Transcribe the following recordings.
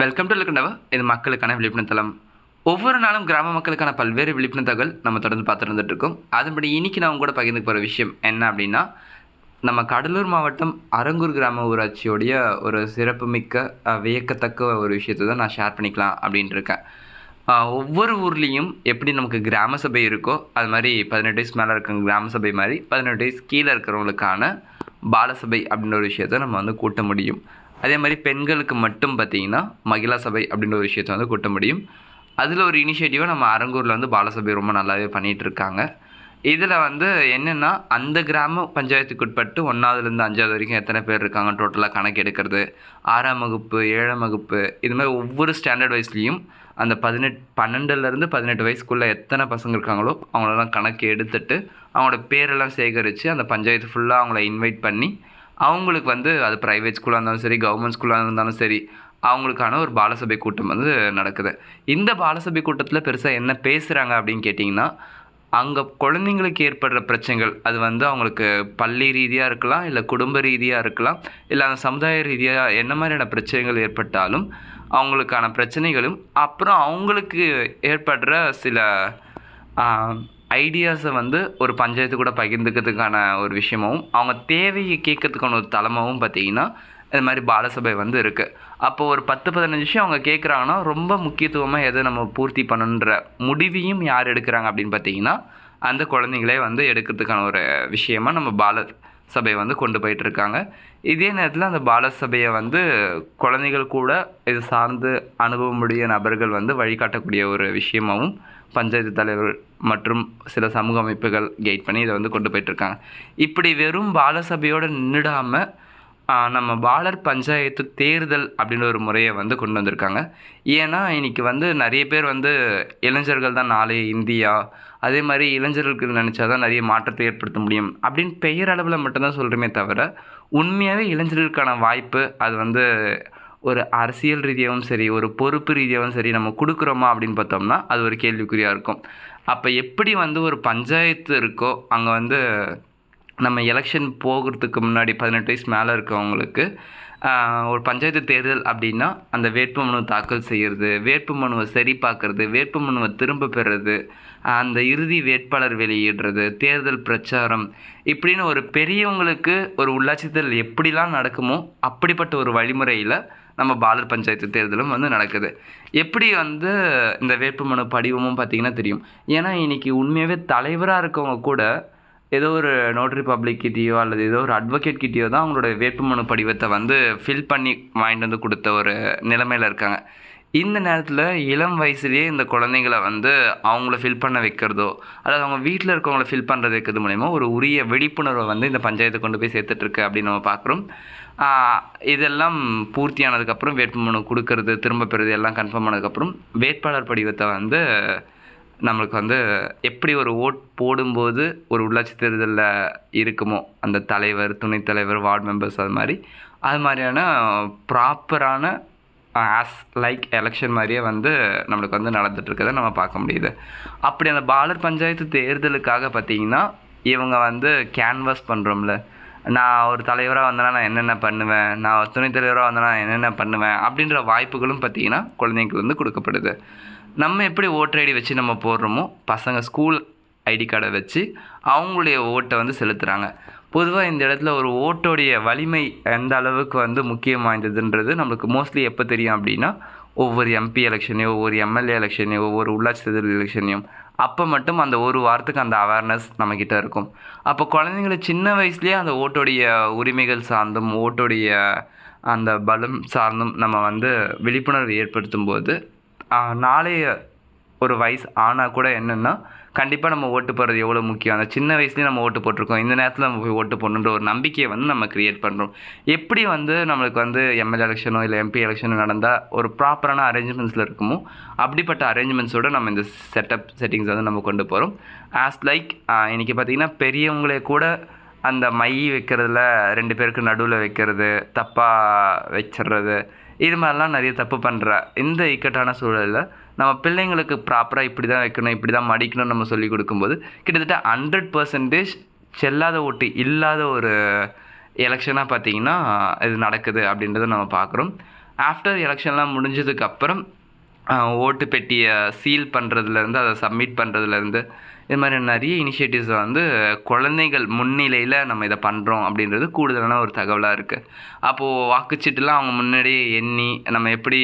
Welcome to லுக்கண்டவா இது மக்களுக்கான விழிப்புணர்வு தளம். ஒவ்வொரு நாளும் கிராம மக்களுக்கான பல்வேறு விழிப்புணர்வு தகவல் நம்ம தொடர்ந்து பார்த்துட்டு வந்துட்டுருக்கோம் அதன்படி இன்னைக்கு நான் கூட பகிர்ந்து போகிற விஷயம் என்ன அப்படின்னா நம்ம கடலூர் மாவட்டம் அரங்கூர் கிராம ஊராட்சியோடைய ஒரு சிறப்புமிக்க வியக்கத்தக்க ஒரு விஷயத்தை தான் நான் ஷேர் பண்ணிக்கலாம் அப்படின்ட்டு இருக்கேன். ஒவ்வொரு ஊர்லேயும் எப்படி நமக்கு கிராம சபை இருக்கோ அது மாதிரி பதினெட்டு வயசு மேலே இருக்கிற கிராம சபை மாதிரி பதினெட்டு வயசு கீழே இருக்கிறவங்களுக்கான பாலசபை அப்படின்ற ஒரு விஷயத்த நம்ம வந்து கூட்ட முடியும். அதே மாதிரி பெண்களுக்கு மட்டும் பார்த்தீங்கன்னா மகிழா சபை அப்படின்ற ஒரு விஷயத்தை வந்து கூட்ட முடியும். அதில் ஒரு இனிஷியேட்டிவாக நம்ம அரங்கூரில் வந்து பாலசபை ரொம்ப நல்லாவே பண்ணிகிட்ருக்காங்க இதில் வந்து என்னென்னா அந்த கிராம பஞ்சாயத்துக்கு உட்பட்டு ஒன்றாவதுலேருந்து அஞ்சாவது வரைக்கும் எத்தனை பேர் இருக்காங்க டோட்டலாக கணக்கு எடுக்கிறது? ஆறாம் வகுப்பு ஏழாம் வகுப்பு இது மாதிரி ஒவ்வொரு ஸ்டாண்டர்ட் வயசுலேயும் அந்த பதினெட் பன்னெண்டுலேருந்து பதினெட்டு வயசுக்குள்ளே எத்தனை பசங்க இருக்காங்களோ அவங்களெல்லாம் கணக்கு எடுத்துட்டு அவங்களோட பேரெல்லாம் சேகரித்து அந்த பஞ்சாயத்து ஃபுல்லாக அவங்கள இன்வைட் பண்ணி அவங்களுக்கு வந்து அது ப்ரைவேட் ஸ்கூலாக இருந்தாலும் சரி கவர்மெண்ட் ஸ்கூலாக இருந்தாலும் சரி அவங்களுக்கான ஒரு பாலசபை கூட்டம் வந்து நடக்குது. இந்த பாலசபை கூட்டத்தில் பெருசாக என்ன பேசுகிறாங்க அப்படின்னு கேட்டிங்கன்னா அங்கே குழந்தைங்களுக்கு ஏற்படுற பிரச்சனைகள் அது வந்து அவங்களுக்கு பள்ளி ரீதியாக இருக்கலாம் இல்லை குடும்ப ரீதியாக இருக்கலாம் இல்லை அந்த சமுதாய ரீதியாக என்ன மாதிரியான பிரச்சனைகள் ஏற்பட்டாலும் அவங்களுக்கான பிரச்சனைகளும் அப்புறம் அவங்களுக்கு ஏற்படுற சில ஐடியாஸை வந்து ஒரு பஞ்சாயத்து கூட பகிர்ந்துக்கிறதுக்கான ஒரு விஷயமாகவும் அவங்க தேவையை கேட்கறதுக்கான ஒரு தளமாகவும் பார்த்தீங்கன்னா இது மாதிரி பாலசபை வந்து இருக்குது அப்போ ஒரு பத்து பதினஞ்சு விஷயம் அவங்க கேட்குறாங்கன்னா ரொம்ப முக்கியத்துவமாக எதை நம்ம பூர்த்தி பண்ணுன்ற முடிவையும் யார் எடுக்கிறாங்க அப்படின்னு பார்த்தீங்கன்னா அந்த குழந்தைங்களே வந்து எடுக்கிறதுக்கான ஒரு விஷயமா நம்ம பால சபையை வந்து கொண்டு போயிட்டு இருக்காங்க. இதே நேரத்தில் அந்த பாலசபையை வந்து குழந்தைகள் கூட இது சார்ந்து அனுபவமுடைய நபர்கள் வந்து வழிகாட்டக்கூடிய ஒரு விஷயமாகவும் பஞ்சாயத்து தலைவர் மற்றும் சில சமூக அமைப்புகள் கைட் பண்ணி இதை வந்து கொண்டு போயிட்டுருக்காங்க. இப்படி வெறும் பாலசபையோடு நின்றுடாமல் நம்ம பாலர் பஞ்சாயத்து தேர்தல் அப்படின்ற ஒரு முறையை வந்து கொண்டு வந்திருக்காங்க. ஏன்னா இன்றைக்கி வந்து நிறைய பேர் வந்து இளைஞர்கள் தான் நாளைய இந்தியா அதே மாதிரி இளைஞர்களுக்கு நினச்சா தான் நிறைய மாற்றத்தை ஏற்படுத்த முடியும் அப்படின்னு பெயர் அளவில் மட்டும்தான் சொல்கிறோமே தவிர உண்மையாகவே இளைஞர்களுக்கான வாய்ப்பு அது வந்து ஒரு அரசியல் ரீதியாகவும் சரி ஒரு பொறுப்பு ரீதியாகவும் சரி நம்ம கொடுக்குறோமா அப்படின்னு பார்த்தோம்னா அது ஒரு கேள்விக்குறியாக இருக்கும். அப்போ எப்படி வந்து ஒரு பஞ்சாயத்து இருக்கோ அங்கே வந்து நம்ம எலெக்ஷன் போகிறதுக்கு முன்னாடி பதினெட்டு வயசு மேலே இருக்கவங்களுக்கு ஒரு பஞ்சாயத்து தேர்தல் அப்படின்னா அந்த வேட்பு மனு தாக்கல் செய்கிறது வேட்புமனுவை சரி பார்க்கறது வேட்புமனுவை திரும்ப பெறுறது அந்த இறுதி வேட்பாளர் வெளியிடுறது தேர்தல் பிரச்சாரம் இப்படின்னு ஒரு பெரியவங்களுக்கு ஒரு உள்ளாட்சி தேர்தல் எப்படிலாம் நடக்குமோ அப்படிப்பட்ட ஒரு வழிமுறையில் நம்ம பாலர் பஞ்சாயத்து தேர்தலும் வந்து நடக்குது. எப்படி வந்து இந்த வேட்புமனு படிவமும் பார்த்திங்கன்னா தெரியும். ஏன்னா இன்றைக்கி உண்மையாகவே தலைவராக இருக்கவங்க கூட ஏதோ ஒரு நோட்டரி பப்ளிக் கிட்டேயோ அல்லது ஏதோ ஒரு அட்வொகேட் கிட்டேயோ தான் அவங்களோட வேட்புமனு படிவத்தை வந்து ஃபில் பண்ணி வாங்கிட்டு வந்து கொடுத்த ஒரு நிலைமையில் இருக்காங்க. இந்த நேரத்தில் இளம் வயசுலேயே இந்த குழந்தைங்கள வந்து அவங்கள ஃபில் பண்ண வைக்கிறதோ அல்லது அவங்க வீட்டில் இருக்கவங்கள ஃபில் பண்ணுறது வைக்கிறது மூலிமா ஒரு உரிய விழிப்புணர்வை வந்து இந்த பஞ்சாயத்தை கொண்டு போய் சேர்த்துட்ருக்கு அப்படின்னு நம்ம பார்க்குறோம். இதெல்லாம் பூர்த்தியானதுக்கப்புறம் வேட்புமனு கொடுக்கறது திரும்ப பெறுறது எல்லாம் கன்ஃபார்ம் ஆனதுக்கப்புறம் வேட்பாளர் படிவத்தை வந்து நம்மளுக்கு வந்து எப்படி ஒரு ஓட் போடும்போது ஒரு உள்ளாட்சி தேர்தலில் இருக்குமோ அந்த தலைவர் துணைத் தலைவர் வார்டு மெம்பர்ஸ் அது மாதிரி அது மாதிரியான ப்ராப்பரான ஆஸ் லைக் எலெக்ஷன் மாதிரியே வந்து நம்மளுக்கு வந்து நடந்துகிட்ருக்கத நம்ம பார்க்க முடியுது. அப்படி அந்த பாலர் பஞ்சாயத்து தேர்தலுக்காக பார்த்தீங்கன்னா இவங்க வந்து கேன்வாஸ் பண்ணுறோம்ல நான் ஒரு தலைவராக வந்தேன்னா நான் என்னென்ன பண்ணுவேன்? நான் ஒரு துணைத் தலைவராக வந்தேன்னா நான் என்னென்ன பண்ணுவேன்? அப்படின்ற வாய்ப்புகளும் பார்த்தீங்கன்னா குழந்தைங்களுக்கு வந்து கொடுக்கப்படுது. நம்ம எப்படி ஓட்டர் ஐடி வச்சு நம்ம போடுறோமோ பசங்க ஸ்கூல் ஐடி கார்டை வச்சு அவங்களுடைய ஓட்டை வந்து செலுத்துகிறாங்க பொதுவாக இந்த இடத்துல ஒரு ஓட்டோடைய வலிமை எந்த அளவுக்கு வந்து முக்கியம் வாய்ந்ததுன்றது நம்மளுக்கு மோஸ்ட்லி எப்போ தெரியும் அப்படின்னா ஒவ்வொரு எம்பி எலெக்ஷனையும் ஒவ்வொரு எம்எல்ஏ எலெக்ஷனையும் ஒவ்வொரு உள்ளாட்சி தேர்தல் எலெக்ஷனையும் அப்போ மட்டும் அந்த ஒரு வாரத்துக்கு அந்த அவேர்னஸ் நம்மக்கிட்ட இருக்கும். அப்போ குழந்தைங்களை சின்ன வயசுலேயே அந்த ஓட்டோடைய உரிமைகள் சார்ந்தும் ஓட்டோடைய அந்த பலம் சார்ந்தும் நம்ம வந்து விழிப்புணர்வு ஏற்படுத்தும் போது நாளைய ஒரு வயசு ஆனால் கூட என்னென்னா கண்டிப்பாக நம்ம ஓட்டு போடுறது எவ்வளோ முக்கியம். அந்த சின்ன வயசுலேயே நம்ம ஓட்டு போட்டிருக்கோம். இந்த நேரத்தில் நம்ம போய் ஓட்டு போடணுன்ற ஒரு நம்பிக்கையை வந்து நம்ம க்ரியேட் பண்ணுறோம் எப்படி வந்து நம்மளுக்கு வந்து எம்எல்ஏ எலெக்ஷனோ இல்லை எம்பி எலெக்ஷனோ நடந்தால் ஒரு ப்ராப்பரான அரேஞ்ச்மெண்ட்ஸில் இருக்குமோ அப்படிப்பட்ட அரேஞ்ச்மெண்ட்ஸோடு நம்ம இந்த செட்டப் செட்டிங்ஸ் வந்து நம்ம கொண்டு போகிறோம் ஆஸ் லைக் இன்றைக்கி பார்த்திங்கன்னா பெரியவங்களே கூட அந்த மை வைக்கிறதுல ரெண்டு பேருக்கு நடுவில் வைக்கிறது தப்பாக வச்சிடுறது இது மாதிரிலாம் நிறைய தப்பு பண்ணுற இந்த இக்கட்டான சூழலில் நம்ம பிள்ளைங்களுக்கு ப்ராப்பராக இப்படி தான் வைக்கணும் இப்படி தான் மடிக்கணும்னு நம்ம சொல்லி கொடுக்கும்போது கிட்டத்தட்ட ஹண்ட்ரட் பர்சன்டேஜ் செல்லாத ஓட்டு இல்லாத ஒரு எலெக்ஷனாக பார்த்தீங்கன்னா இது நடக்குது அப்படின்றத நம்ம பார்க்குறோம். ஆஃப்டர் எலெக்ஷன்லாம் முடிஞ்சதுக்கப்புறம் ஓட்டு பெட்டியை சீல் பண்ணுறதுலேருந்து அதை சப்மிட் பண்ணுறதுலேருந்து இது மாதிரி நிறைய இனிஷியேட்டிவ்ஸ் வந்து குழந்தைகள் முன்னிலையில் நம்ம இதை பண்ணுறோம் அப்படின்றது கூடுதலான ஒரு தகவலாக இருக்குது அப்போது வாக்குச்சீட்டுலாம் அவங்க முன்னாடியே எண்ணி நம்ம எப்படி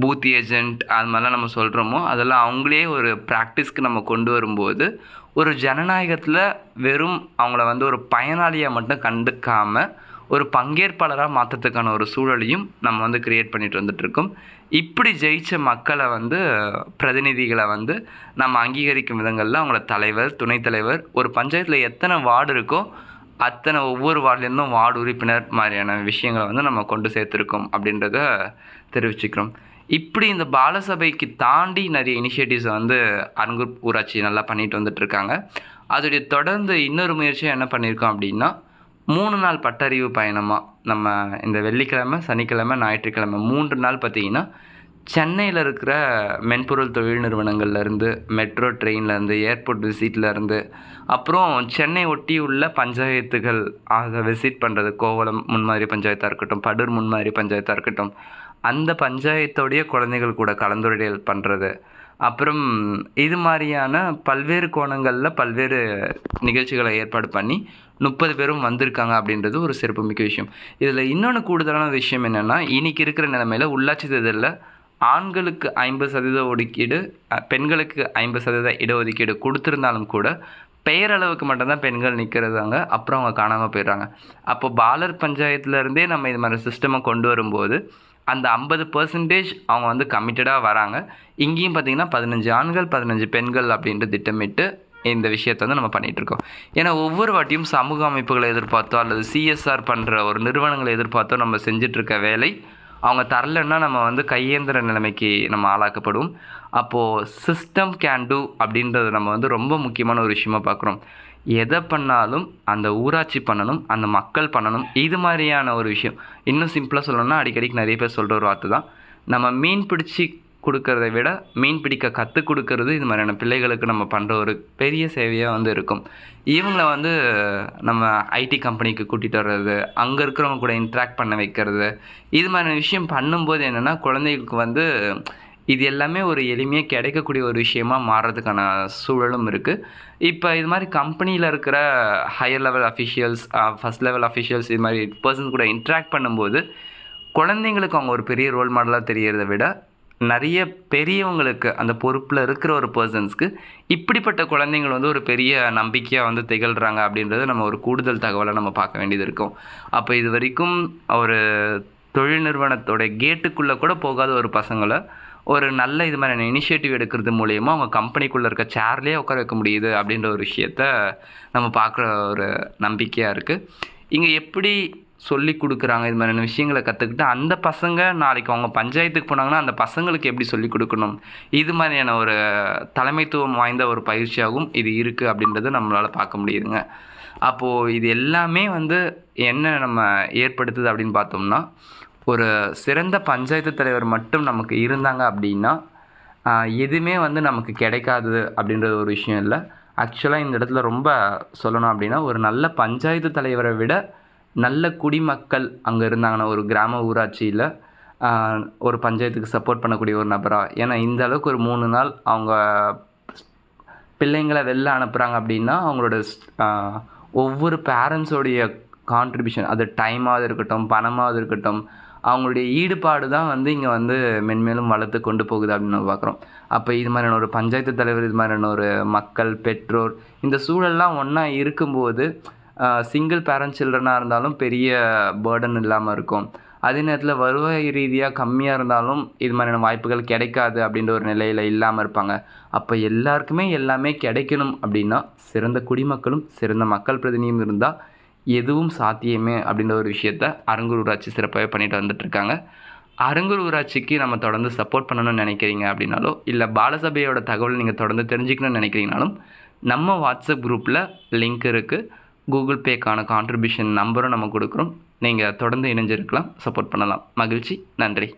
பூத் ஏஜென்ட் அது மாதிரிலாம் நம்ம சொல்கிறோமோ அதெல்லாம் அவங்களே ஒரு ப்ராக்டிஸ்க்கு நம்ம கொண்டு வரும்போது ஒரு ஜனநாயகத்தில் வெறும் அவங்கள வந்து ஒரு பயனாளியாக மட்டும் கண்டுக்காமல் ஒரு பங்கேற்பாளராக மாற்றுறதுக்கான ஒரு சூழலையும் நம்ம வந்து க்ரியேட் பண்ணிட்டு வந்துட்டுருக்கோம். இப்படி ஜெயித்த மக்களை வந்து பிரதிநிதிகளை வந்து நம்ம அங்கீகரிக்கும் விதங்களில் அவங்கள தலைவர் துணைத் தலைவர் ஒரு பஞ்சாயத்தில் எத்தனை வார்டு இருக்கோ அத்தனை ஒவ்வொரு வார்டுலேருந்தும் வார்டு உறுப்பினர் மாதிரியான விஷயங்களை வந்து நம்ம கொண்டு சேர்த்துருக்கோம் அப்படின்றத தெரிவிச்சுக்கிறோம். இப்படி இந்த பாலசபைக்கு தாண்டி நிறைய இனிஷியேட்டிவ்ஸை வந்து அருங்கூர் ஊராட்சி நல்லா பண்ணிட்டு வந்துட்டுருக்காங்க. அதோடைய தொடர்ந்து இன்னொரு முயற்சியாக என்ன பண்ணியிருக்கோம் அப்படின்னா மூணு நாள் பட்டறிவு பயணமாக நம்ம இந்த வெள்ளிக்கிழமை சனிக்கிழமை ஞாயிற்றுக்கிழமை மூன்று நாள் பார்த்திங்கன்னா சென்னையில் இருக்கிற மென்பொருள் தொழில் நிறுவனங்கள்லேருந்து மெட்ரோ ட்ரெயின்லேருந்து ஏர்போர்ட் விசிட்லேருந்து அப்புறம் சென்னை ஒட்டி உள்ள பஞ்சாயத்துகள் அதை விசிட் பண்ணுறது கோவளம் முன்மாதிரி பஞ்சாயத்தாக இருக்கட்டும் படூர் முன்மாதிரி பஞ்சாயத்தாக இருக்கட்டும் அந்த பஞ்சாயத்தோடைய குழந்தைகள் கூட கலந்துரையாடல் பண்ணுறது அப்புறம் இது மாதிரியான பல்வேறு கோணங்களில் பல்வேறு நிகழ்ச்சிகளை ஏற்பாடு பண்ணி முப்பது பேரும் வந்திருக்காங்க அப்படின்றது ஒரு சிறப்புமிக்க விஷயம். இதில் இன்னொன்று கூடுதலான விஷயம் என்னென்னா இன்றைக்கி இருக்கிற நிலைமையில் உள்ளாட்சி தேர்தலில் ஆண்களுக்கு ஐம்பது சதவீத ஒதுக்கீடு பெண்களுக்கு ஐம்பது சதவீத இடஒதுக்கீடு கொடுத்துருந்தாலும் கூட பெயரளவுக்கு மட்டும்தான் பெண்கள் நிற்கிறதாங்க அப்புறம் அவங்க காணாமல் போயிடுறாங்க. அப்போ பாலர் பஞ்சாயத்துலேருந்தே நம்ம இது மாதிரி சிஸ்டமை கொண்டு வரும்போது அந்த ஐம்பது பர்சன்டேஜ் அவங்க வந்து கமிட்டடாக வராங்க. இங்கேயும் பார்த்தீங்கன்னா பதினஞ்சு ஆண்கள் பதினஞ்சு பெண்கள் அப்படின்ட்டு திட்டமிட்டு இந்த விஷயத்தை வந்து நம்ம பண்ணிகிட்டு இருக்கோம். ஏன்னா ஒவ்வொரு வாட்டியும் சமூக அமைப்புகளை எதிர்பார்த்தோ அல்லது சிஎஸ்ஆர் பண்ணுற ஒரு நிறுவனங்களை எதிர்பார்த்தோ நம்ம செஞ்சிட்ருக்க வேலை அவங்க தரலைன்னா நம்ம வந்து கையேந்திர நிலைமைக்கு நம்ம ஆளாக்கப்படும். அப்போது சிஸ்டம் கேன் டூ அப்படின்றது நம்ம வந்து ரொம்ப முக்கியமான ஒரு விஷயமா பார்க்குறோம். எதை பண்ணாலும் அந்த ஊராட்சி பண்ணணும் அந்த மக்கள் பண்ணணும் இது மாதிரியான ஒரு விஷயம். இன்னும் சிம்பிளாக சொல்லணும்னா அடிக்கடிக்கு நிறைய பேர் சொல்கிற ஒரு வார்த்தை தான். நம்ம மீன் பிடிச்சி கொடுக்கறத விட மீன் பிடிக்க கற்றுக் கொடுக்கறது இது மாதிரியான பிள்ளைகளுக்கு நம்ம பண்ணுற ஒரு பெரிய சேவையாக வந்து இருக்கும். இவங்கள வந்து நம்ம ஐடி கம்பெனிக்கு கூட்டிகிட்டு வர்றது அங்கே இருக்கிறவங்க கூட இன்ட்ராக்ட் பண்ண வைக்கிறது இது மாதிரியான விஷயம் பண்ணும்போது என்னென்னா குழந்தைகளுக்கு வந்து இது எல்லாமே ஒரு எளிமையாக கிடைக்கக்கூடிய ஒரு விஷயமா மாறுறதுக்கான சூழலும் இருக்குது இப்போ இது மாதிரி கம்பெனியில் இருக்கிற higher level officials first level officials இது மாதிரி பர்சன்ஸ் கூட இன்ட்ராக்ட் பண்ணும்போது குழந்தைங்களுக்கு அவங்க ஒரு பெரிய ரோல் மாடலாக தெரியறதை விட நிறைய பெரியவங்களுக்கு அந்த பொறுப்பில் இருக்கிற ஒரு பர்சன்ஸ்க்கு இப்படிப்பட்ட குழந்தைங்கள் வந்து ஒரு பெரிய நம்பிக்கையாக வந்து திகழ்கிறாங்க அப்படின்றது நம்ம ஒரு கூடுதல் தகவலை நம்ம பார்க்க வேண்டியது இருக்கும். அப்போ இது வரைக்கும் ஒரு தொழில் நிறுவனத்தோட கேட்டுக்குள்ளே கூட போகாத ஒரு பசங்களை ஒரு நல்ல இது மாதிரியான இனிஷியேட்டிவ் எடுக்கிறது மூலயமா அவங்க கம்பெனிக்குள்ளே இருக்க சேர்லேயே உட்கார வைக்க முடியுது அப்படின்ற ஒரு விஷயத்த நம்ம பார்க்குற ஒரு நம்பிக்கையாக இருக்குது இங்கே எப்படி சொல்லி கொடுக்குறாங்க இது மாதிரியான விஷயங்களை கற்றுக்கிட்டு அந்த பசங்க நாளைக்கு அவங்க பஞ்சாயத்துக்கு போனாங்கன்னா அந்த பசங்களுக்கு எப்படி சொல்லிக் கொடுக்கணும்? இது மாதிரியான ஒரு தலைமைத்துவம் வாய்ந்த ஒரு பயிற்சியாகவும் இது இருக்குது அப்படின்றத நம்மளால் பார்க்க முடியுதுங்க. அப்போது இது எல்லாமே வந்து என்ன நம்ம ஏற்படுத்துது அப்படின்னு பார்த்தோம்னா ஒரு சிறந்த பஞ்சாயத்து தலைவர் மட்டும் நமக்கு இருந்தாங்க அப்படின்னா எதுவுமே வந்து நமக்கு கிடைக்காது அப்படின்றது ஒரு விஷயம் இல்லை. ஆக்சுவலாக இந்த இடத்துல ரொம்ப சொல்லணும் அப்படின்னா ஒரு நல்ல பஞ்சாயத்து தலைவரை விட நல்ல குடிமக்கள் அங்கே இருந்தாங்கன்னா ஒரு கிராம ஊராட்சியில் ஒரு பஞ்சாயத்துக்கு சப்போர்ட் பண்ணக்கூடிய ஒரு நபராக ஏன்னா இந்த அளவுக்கு ஒரு மூணு நாள் அவங்க பிள்ளைங்களை வெளில அனுப்புகிறாங்க அப்படின்னா அவங்களோட ஒவ்வொரு பேரண்ட்ஸோடைய கான்ட்ரிபியூஷன் அது டைமாவது இருக்கட்டும் பணமாவது இருக்கட்டும் அவங்களுடைய ஈடுபாடு தான் வந்து இங்கே வந்து மென்மேலும் வளர்த்து கொண்டு போகுது அப்படின்னு நம்ம பார்க்குறோம். அப்போ இது மாதிரியான ஒரு பஞ்சாயத்து தலைவர் இது மாதிரியான ஒரு மக்கள் பெற்றோர் இந்த சூழல்லாம் ஒன்றா இருக்கும்போது சிங்கிள் பேரண்ட் சில்ட்ரனாக இருந்தாலும் பெரிய பேர்டன் இல்லாமல் இருக்கும். அதே நேரத்தில் வருவாய் ரீதியாக கம்மியாக இருந்தாலும் இது மாதிரியான வாய்ப்புகள் கிடைக்காது அப்படின்ற ஒரு நிலையில் இல்லாமல் இருப்பாங்க. அப்போ எல்லாருக்குமே எல்லாமே கிடைக்கணும் அப்படின்னா சிறந்த குடிமக்களும் சிறந்த மக்கள் பிரதிநிதியும் இருந்தால் எதுவும் சாத்தியமே அப்படின்ற ஒரு விஷயத்த அரங்கூர் ஊராட்சி சிறப்பாகவே பண்ணிட்டு வந்துட்டுருக்காங்க அரங்கூர் ஊராட்சிக்கு நம்ம தொடர்ந்து சப்போர்ட் பண்ணணும்னு நினைக்கிறீங்க அப்படின்னாலோ இல்லை பாலசபையோட தகவல் நீங்கள் தொடர்ந்து தெரிஞ்சுக்கணும்னு நினைக்கிறீங்கனாலும் நம்ம வாட்ஸ்அப் குரூப்பில் லிங்க் இருக்குது கூகுள் பேக்கான கான்ட்ரிபியூஷன் நம்பரும் நம்ம கொடுக்குறோம். நீங்கள் தொடர்ந்து இணைஞ்சிருக்கலாம் சப்போர்ட் பண்ணலாம். மகிழ்ச்சி நன்றி.